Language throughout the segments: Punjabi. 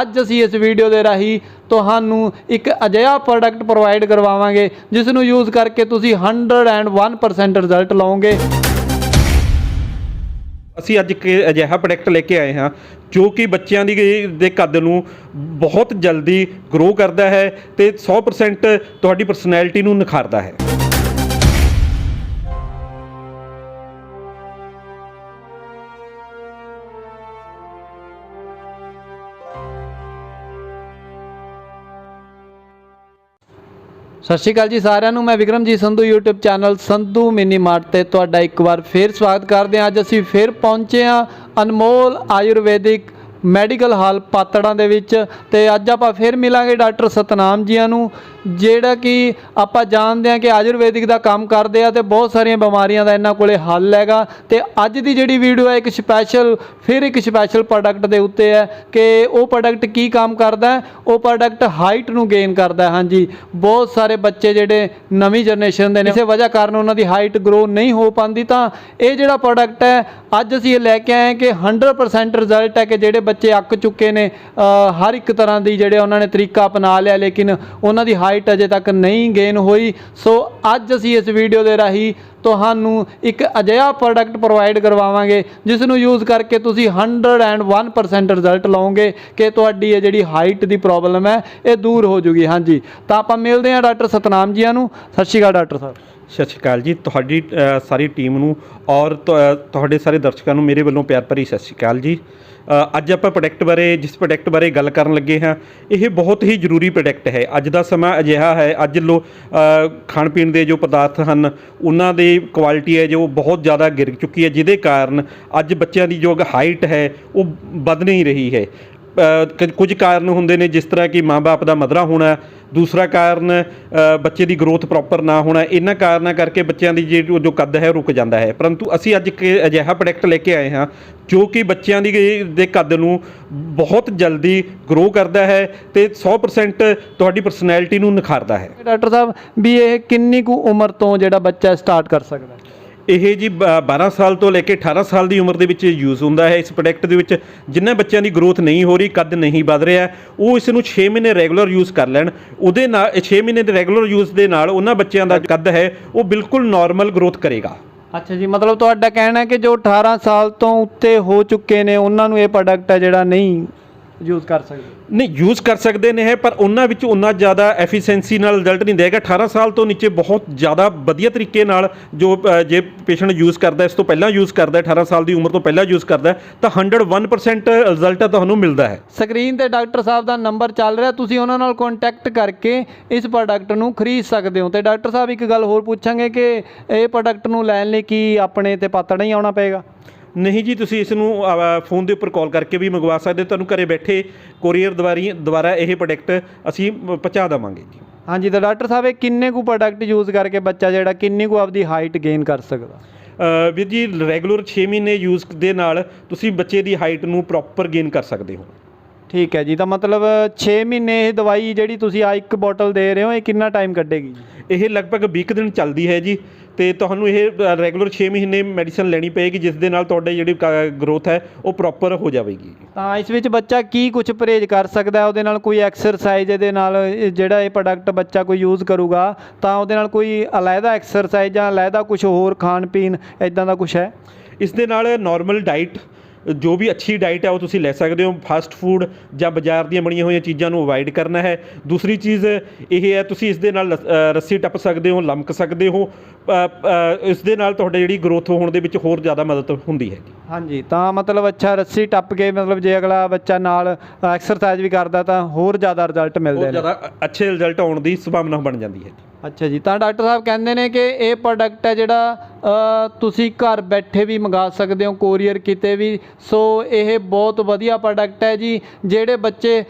ਅੱਜ ਅਸੀਂ ਇਸ ਵੀਡੀਓ ਦੇ ਰਾਹੀਂ ਤੁਹਾਨੂੰ ਇੱਕ ਅਜਿਹਾ ਪ੍ਰੋਡਕਟ ਪ੍ਰੋਵਾਈਡ ਕਰਵਾਵਾਂਗੇ ਜਿਸ ਨੂੰ ਯੂਜ਼ ਕਰਕੇ ਤੁਸੀਂ 101% ਰਿਜ਼ਲਟ ਲਓਗੇ। ਅਸੀਂ ਅੱਜ ਇੱਕ ਅਜਿਹਾ ਪ੍ਰੋਡਕਟ ਲੈ ਕੇ ਆਏ ਹਾਂ, ਜੋ ਕਿ ਬੱਚਿਆਂ ਦੀ ਦੇ ਕੱਦ ਨੂੰ ਬਹੁਤ ਜਲਦੀ ਗਰੋ ਕਰਦਾ ਹੈ ਤੇ 100% ਤੁਹਾਡੀ ਪਰਸਨੈਲਿਟੀ ਨੂੰ ਨਿਖਾਰਦਾ ਹੈ। ਸਤਿ ਸ਼੍ਰੀ ਅਕਾਲ ਜੀ ਸਾਰਿਆਂ ਨੂੰ, ਮੈਂ Vikramjit Sandhu, YouTube channel Sandhu mini mart ਤੇ ਤੁਹਾਡਾ ਇੱਕ ਵਾਰ ਫੇਰ ਸਵਾਗਤ ਕਰਦੇ ਹਾਂ। ਅੱਜ ਅਸੀਂ ਫੇਰ ਪਹੁੰਚੇ ਹਾਂ ਅਨਮੋਲ ਆਯੁਰਵੈਦਿਕ ਮੈਡੀਕਲ ਹਾਲ ਪਾਤੜਾਂ ਦੇ ਵਿੱਚ ਤੇ ਅੱਜ ਆਪਾਂ ਫੇਰ ਮਿਲਾਂਗੇ ਡਾਕਟਰ ਸਤਨਾਮ ਜੀਆਂ ਨੂੰ। ਜਿਹੜਾ ਕਿ ਆਪਾਂ ਜਾਣਦੇ ਹਾਂ ਕਿ ਆਯੁਰਵੈਦਿਕ ਦਾ ਕੰਮ ਕਰਦੇ ਆ ਤੇ ਬਹੁਤ ਸਾਰੀਆਂ ਬਿਮਾਰੀਆਂ ਦਾ ਇਹਨਾਂ ਕੋਲੇ ਹੱਲ ਹੈਗਾ ਤੇ ਅੱਜ ਦੀ ਜਿਹੜੀ ਵੀਡੀਓ ਹੈ ਇੱਕ ਸਪੈਸ਼ਲ ਫਿਰ ਇੱਕ ਸਪੈਸ਼ਲ ਪ੍ਰੋਡਕਟ ਦੇ ਉੱਤੇ ਹੈ ਕਿ ਉਹ ਪ੍ਰੋਡਕਟ ਕੀ ਕੰਮ ਕਰਦਾ ਉਹ ਪ੍ਰੋਡਕਟ ਹਾਈਟ ਨੂੰ ਗੇਨ ਕਰਦਾ ਹਾਂਜੀ। ਬਹੁਤ ਸਾਰੇ ਬੱਚੇ ਜਿਹੜੇ ਨਵੀਂ ਜਨਰੇਸ਼ਨ ਦੇ ਨੇ, ਇਸੇ ਵਜ੍ਹਾ ਕਾਰਨ ਉਹਨਾਂ ਦੀ ਹਾਈਟ ਗਰੋ ਨਹੀਂ ਹੋ ਪਾਉਂਦੀ ਤਾਂ ਇਹ ਜਿਹੜਾ ਪ੍ਰੋਡਕਟ ਹੈ, ਅੱਜ ਅਸੀਂ ਇਹ ਲੈ ਕੇ ਆਏ ਕਿ 100% ਰਿਜ਼ਲਟ ਹੈ ਕਿ ਜਿਹੜੇ ਬੱਚੇ ਅੱਕ ਚੁੱਕੇ ਨੇ ਹਰ ਇੱਕ ਤਰ੍ਹਾਂ ਦੀ ਜਿਹੜੇ ਉਹਨਾਂ ਨੇ ਤਰੀਕਾ ਅਪਣਾ ਲਿਆ ਲੇਕਿਨ ਉਹਨਾਂ ਦੀ ਹਾਈਟ ਹਾਈਟ ਅਜੇ ਤੱਕ ਨਹੀਂ ਗੇਨ ਹੋਈ। ਸੋ ਅੱਜ ਅਸੀਂ ਇਸ ਵੀਡੀਓ ਦੇ ਰਾਹੀਂ ਤੁਹਾਨੂੰ ਇੱਕ ਅਜਿਹਾ ਪ੍ਰੋਡਕਟ ਪ੍ਰੋਵਾਈਡ ਕਰਵਾਵਾਂਗੇ ਜਿਸ ਨੂੰ ਯੂਜ਼ ਕਰਕੇ ਤੁਸੀਂ 101% ਰਿਜ਼ਲਟ ਲਓਗੇ ਕਿ ਤੁਹਾਡੀ ਇਹ ਜਿਹੜੀ ਹਾਈਟ ਦੀ ਪ੍ਰੋਬਲਮ ਹੈ, ਇਹ ਦੂਰ ਹੋ ਜੂਗੀ। ਹਾਂਜੀ, ਤਾਂ ਆਪਾਂ ਮਿਲਦੇ ਹਾਂ ਡਾਕਟਰ ਸਤਨਾਮ ਜੀਆਂ ਨੂੰ। ਸਤਿ ਸ਼੍ਰੀ ਅਕਾਲ ਡਾਕਟਰ ਸਾਹਿਬ। ਸਤਿ ਸ਼੍ਰੀ ਅਕਾਲ ਜੀ। ਤੁਹਾਡੀ ਸਾਰੀ ਟੀਮ ਨੂੰ ਔਰ ਤੁ- ਤੁਹਾਡੇ ਸਾਰੇ ਦਰਸ਼ਕਾਂ ਨੂੰ ਮੇਰੇ ਵੱਲੋਂ ਪਿਆਰ ਭਰੀ ਸਤਿ ਸ਼੍ਰੀ ਅਕਾਲ ਜੀ। ਅੱਜ ਆਪਾਂ ਪ੍ਰੋਡਕਟ ਬਾਰੇ, ਜਿਸ ਪ੍ਰੋਡਕਟ ਬਾਰੇ ਗੱਲ ਕਰਨ ਲੱਗੇ ਹਾਂ, ਇਹ ਬਹੁਤ ਹੀ ਜ਼ਰੂਰੀ ਪ੍ਰੋਡਕਟ ਹੈ। ਅੱਜ ਦਾ ਸਮਾਂ ਅਜਿਹਾ ਹੈ, ਅੱਜ ਲੋ ਖਾਣ ਪੀਣ ਦੇ ਜੋ ਪਦਾਰਥ ਹਨ, ਉਹਨਾਂ ਦੀ ਕੁਆਲਿਟੀ ਹੈ ਜੋ ਬਹੁਤ ਜ਼ਿਆਦਾ ਗਿਰ ਚੁੱਕੀ ਹੈ, ਜਿਹਦੇ ਕਾਰਨ ਅੱਜ ਬੱਚਿਆਂ ਦੀ ਜੋ ਹਾਈਟ ਹੈ, ਉਹ ਵੱਧ ਨਹੀਂ ਰਹੀ ਹੈ। ਕੁਝ ਕਾਰਨ ਹੁੰਦੇ ਨੇ ਜਿਸ ਤਰ੍ਹਾਂ ਕਿ ਮਾਂ-ਬਾਪ ਦਾ ਮਦਰਾ ਹੋਣਾ, ਦੂਸਰਾ ਕਾਰਨ ਬੱਚੇ ਦੀ ਗਰੋਥ ਪ੍ਰੋਪਰ ਨਾ ਹੋਣਾ, ਇਹਨਾਂ ਕਾਰਨਾਂ ਕਰਕੇ ਬੱਚਿਆਂ ਦੀ ਜਿਹੜੀ ਜੋ ਕੱਦ ਹੈ, ਉਹ ਰੁਕ ਜਾਂਦਾ ਹੈ। ਪਰੰਤੂ ਅਸੀਂ ਅੱਜ ਇੱਕ ਅਜਿਹਾ ਪ੍ਰੋਡਕਟ ਲੈ ਕੇ ਆਏ ਹਾਂ, ਜੋ ਕਿ ਬੱਚਿਆਂ ਦੀ ਦੇ ਕੱਦ ਨੂੰ ਬਹੁਤ ਜਲਦੀ ਗਰੋ ਕਰਦਾ ਹੈ ਤੇ 100% ਤੁਹਾਡੀ ਪਰਸਨੈਲਿਟੀ ਨੂੰ ਨਿਖਾਰਦਾ ਹੈ। ਡਾਕਟਰ ਸਾਹਿਬ, ਵੀ ਇਹ ਕਿੰਨੀ ਕੁ ਉਮਰ ਤੋਂ ਜਿਹੜਾ ਬੱਚਾ ਸਟਾਰਟ ਕਰ ਸਕਦਾ ਹੈ? ਇਹ ਜੀ ਬ- 12 ਸਾਲ ਤੋਂ ਲੈ ਕੇ 18 ਸਾਲ ਦੀ ਉਮਰ ਦੇ ਵਿੱਚ ਯੂਜ਼ ਹੁੰਦਾ ਹੈ। ਇਸ ਪ੍ਰੋਡਕਟ ਦੇ ਵਿੱਚ ਜਿਨ੍ਹਾਂ ਬੱਚਿਆਂ ਦੀ ਗਰੋਥ ਨਹੀਂ ਹੋ ਰਹੀ, ਕੱਦ ਨਹੀਂ ਵੱਧ ਰਿਹਾ, ਉਹ ਇਸ ਨੂੰ 6 ਮਹੀਨੇ ਰੈਗੂਲਰ ਯੂਜ਼ ਕਰ ਲੈਣ। ਉਹਦੇ ਨਾਲ 6 ਮਹੀਨੇ ਦੇ ਰੈਗੂਲਰ ਯੂਜ਼ ਦੇ ਨਾਲ ਉਹਨਾਂ ਬੱਚਿਆਂ ਦਾ ਕੱਦ ਹੈ, ਉਹ ਬਿਲਕੁਲ ਨਾਰਮਲ ਗਰੋਥ ਕਰੇਗਾ। ਅੱਛਾ ਜੀ, ਮਤਲਬ ਤੁਹਾਡਾ ਕਹਿਣਾ ਹੈ ਕਿ ਜੋ 18 ਸਾਲ ਤੋਂ ਉੱਤੇ ਹੋ ਚੁੱਕੇ ਨੇ, ਉਹਨਾਂ ਨੂੰ ਇਹ ਪ੍ਰੋਡਕਟ ਹੈ ਜਿਹੜਾ ਨਹੀਂ ਯੂਜ਼ ਕਰ ਸਕਦੇ ਨਹੀਂ ਯੂਜ਼ ਕਰ ਸਕਦੇ ਨੇ ਹੈ ਪਰ ਉਹਨਾਂ ਵਿੱਚ ਉਨਾ ਜ਼ਿਆਦਾ ਐਫੀਸ਼ੀਐਂਸੀ ਨਾਲ ਰਿਜ਼ਲਟ ਨਹੀਂ ਦੇਗਾ। 18 ਸਾਲ ਤੋਂ ਨੀਚੇ ਬਹੁਤ ਜ਼ਿਆਦਾ ਵਧੀਆ ਤਰੀਕੇ ਨਾਲ ਜੋ ਅ, ਜੇ ਪੇਸ਼ੈਂਟ ਯੂਜ਼ ਕਰਦਾ ਇਸ ਤੋਂ ਪਹਿਲਾਂ ਯੂਜ਼ ਕਰਦਾ 18 ਸਾਲ ਦੀ ਉਮਰ ਤੋਂ ਪਹਿਲਾਂ ਯੂਜ਼ ਕਰਦਾ ਤਾਂ 101% ਰਿਜ਼ਲਟ ਤੁਹਾਨੂੰ ਮਿਲਦਾ ਹੈ। ਸਕਰੀਨ ਤੇ ਡਾਕਟਰ ਸਾਹਿਬ ਦਾ ਨੰਬਰ ਚੱਲ ਰਿਹਾ ਤੁਸੀਂ ਉਹਨਾਂ ਨਾਲ ਕੰਟੈਕਟ ਕਰਕੇ ਇਸ ਪ੍ਰੋਡਕਟ ਨੂੰ ਖਰੀਦ ਸਕਦੇ ਹੋ। ਤੇ ਡਾਕਟਰ ਸਾਹਿਬ ਇੱਕ ਗੱਲ ਹੋਰ ਪੁੱਛਾਂਗੇ ਕਿ ਇਹ ਪ੍ਰੋਡਕਟ ਨੂੰ ਲੈਣ ਲਈ ਕੀ ਆਪਣੇ ਤੇ ਪਾਤੜਾ ਹੀ ਆਉਣਾ ਪਏਗਾ? ਨਹੀਂ ਜੀ ਤੁਸੀਂ ਇਸ ਨੂੰ ਫੋਨ ਦੇ ਉੱਪਰ ਕਾਲ ਕਰਕੇ ਵੀ ਮੰਗਵਾ ਸਕਦੇ ਹੋ। ਤੁਹਾਨੂੰ ਘਰੇ ਬੈਠੇ ਕੋਰੀਅਰ ਦੁਆਰੀ ਦੁਆਰਾ ਇਹ ਪ੍ਰੋਡਕਟ ਅਸੀਂ ਪਹੁੰਚਾ ਦੇਵਾਂਗੇ ਜੀ। ਹਾਂਜੀ ਤਾਂ ਡਾਕਟਰ ਸਾਹਿਬ ਇਹ ਕਿੰਨੇ ਕੁ ਪ੍ਰੋਡਕਟ ਯੂਜ਼ ਕਰਕੇ ਬੱਚਾ ਜਿਹੜਾ ਕਿੰਨੀ ਕੁ ਆਪਦੀ ਹਾਈਟ ਗੇਨ ਕਰ ਸਕਦਾ? ਵੀਰ ਜੀ ਰੈਗੂਲਰ 6 ਮਹੀਨੇ ਯੂਜ਼ ਦੇ ਨਾਲ ਤੁਸੀਂ ਬੱਚੇ ਦੀ ਹਾਈਟ ਨੂੰ ਪ੍ਰੋਪਰ ਗੇਨ ਕਰ ਸਕਦੇ ਹੋ। ਠੀਕ ਹੈ ਜੀ ਤਾਂ ਮਤਲਬ 6 ਮਹੀਨੇ ਇਹ ਦਵਾਈ ਜਿਹੜੀ ਤੁਸੀਂ ਆ ਇੱਕ ਬੋਟਲ ਦੇ ਰਹੇ ਹੋ ਇਹ ਕਿੰਨਾ ਟਾਈਮ ਕੱਢੇਗੀ ਇਹ ਲਗਭਗ 20 ਕੁ ਦਿਨ ਚੱਲਦੀ ਹੈ ਜੀ ਤੇ ਤੁਹਾਨੂੰ ਇਹ ਰੈਗੂਲਰ 6 ਮਹੀਨੇ ਮੈਡੀਸਨ ਲੈਣੀ ਪਏਗੀ ਜਿਸ ਦੇ ਨਾਲ ਤੁਹਾਡੀ ਜਿਹੜੀ ਗਰੋਥ ਹੈ ਉਹ ਪ੍ਰੋਪਰ ਹੋ ਜਾਵੇਗੀ। ਤਾਂ ਇਸ ਵਿੱਚ ਬੱਚਾ ਕੀ ਕੁਝ ਪਰਹੇਜ਼ ਕਰ ਸਕਦਾ ਉਹਦੇ ਨਾਲ ਕੋਈ ਐਕਸਰਸਾਈਜ਼ ਇਹਦੇ ਨਾਲ ਜਿਹੜਾ ਇਹ ਪ੍ਰੋਡਕਟ ਬੱਚਾ ਕੋਈ ਯੂਜ਼ ਕਰੂਗਾ ਤਾਂ ਉਹਦੇ ਨਾਲ ਕੋਈ ਅਲੱਗਾ ਐਕਸਰਸਾਈਜ਼ ਜਾਂ ਅਲੱਗਾ ਕੁਝ ਹੋਰ ਖਾਣ ਪੀਣ ਇਦਾਂ ਦਾ ਕੁਝ ਹੈ? ਇਸ ਦੇ ਨਾਲ ਨਾਰਮਲ ਡਾਈਟ ਜੋ ਵੀ ਅੱਛੀ ਡਾਈਟ ਹੈ ਉਹ ਤੁਸੀਂ ਲੈ ਸਕਦੇ ਹੋ ਫਾਸਟ ਫੂਡ ਜਾਂ ਬਾਜ਼ਾਰ ਦੀਆਂ ਬਣੀਆਂ ਹੋਈਆਂ ਚੀਜ਼ਾਂ ਨੂੰ ਅਵਾਇਡ ਕਰਨਾ ਹੈ। ਦੂਸਰੀ ਚੀਜ਼ ਇਹ ਹੈ ਤੁਸੀਂ ਇਸ ਦੇ ਨਾਲ ਰੱਸੀ ਟੱਪ ਸਕਦੇ ਹੋ ਲੰਮਕ ਸਕਦੇ ਹੋ ਇਸ ਦੇ ਨਾਲ ਤੁਹਾਡੇ ਜਿਹੜੀ ਗਰੋਥ ਹੋਣ ਦੇ ਵਿੱਚ ਹੋਰ ਜ਼ਿਆਦਾ ਮਦਦ ਹੁੰਦੀ ਹੈ। ਹਾਂਜੀ ਤਾਂ ਮਤਲਬ ਅੱਛਾ ਰੱਸੀ ਟੱਪ ਕੇ ਮਤਲਬ ਜੇ ਅਗਲਾ ਬੱਚਾ ਨਾਲ ਐਕਸਰਸਾਈਜ਼ ਵੀ ਕਰਦਾ ਤਾਂ ਹੋਰ ਜ਼ਿਆਦਾ ਰਿਜ਼ਲਟ ਮਿਲਦੇ ਨੇ। ਜ਼ਿਆਦਾ ਅੱਛੇ ਰਿਜ਼ਲਟ ਆਉਣ ਦੀ ਸੰਭਾਵਨਾ ਬਣ ਜਾਂਦੀ ਹੈ। ਅੱਛਾ ਜੀ, ਤਾਂ ਡਾਕਟਰ ਸਾਹਿਬ ਕਹਿੰਦੇ ਨੇ ਕਿ ਇਹ ਪ੍ਰੋਡਕਟ ਹੈ ਜਿਹੜਾ ਤੁਸੀਂ ਘਰ ਬੈਠੇ ਵੀ ਮੰਗਾ ਸਕਦੇ ਹੋ ਕੋਰੀਅਰ ਕਿਤੇ ਵੀ। ਸੋ ਇਹ ਬਹੁਤ ਵਧੀਆ ਪ੍ਰੋਡਕਟ ਹੈ ਜੀ, ਜਿਹੜੇ ਬੱਚੇ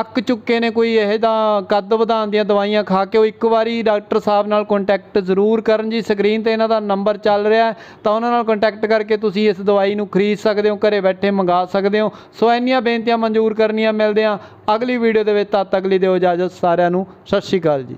ਅੱਕ ਚੁੱਕੇ ਨੇ ਕੋਈ ਇਹ ਦਾ ਕੱਦ ਵਧਾਉਣ ਦੀਆਂ ਦਵਾਈਆਂ ਖਾ ਕੇ, ਉਹ ਇੱਕ ਵਾਰੀ ਡਾਕਟਰ ਸਾਹਿਬ ਨਾਲ ਕੰਟੈਕਟ ਜ਼ਰੂਰ ਕਰਨ ਜੀ। ਸਕਰੀਨ ਤੇ ਇਹਨਾਂ ਦਾ ਨੰਬਰ ਚੱਲ ਰਿਹਾ ਤਾਂ ਉਹਨਾਂ ਨਾਲ ਕੰਟੈਕਟ ਕਰਕੇ ਤੁਸੀਂ ਇਸ ਦਵਾਈ ਨੂੰ ਖਰੀਦ ਸਕਦੇ ਹੋ, ਘਰੇ ਬੈਠੇ ਮੰਗਾ ਸਕਦੇ ਹੋ। ਸੋ ਇੰਨੀਆਂ ਬੇਨਤੀਆਂ ਮਨਜ਼ੂਰ ਕਰਨੀਆਂ ਮਿਲਦੇ ਆ ਅਗਲੀ ਵੀਡੀਓ ਦੇ ਵਿੱਚ ਤਦ ਤੱਕ ਲਈ ਦਿਓ ਇਜਾਜ਼ਤ ਸਾਰਿਆਂ ਨੂੰ। ਸਤਿ ਸ਼੍ਰੀ ਅਕਾਲ ਜੀ।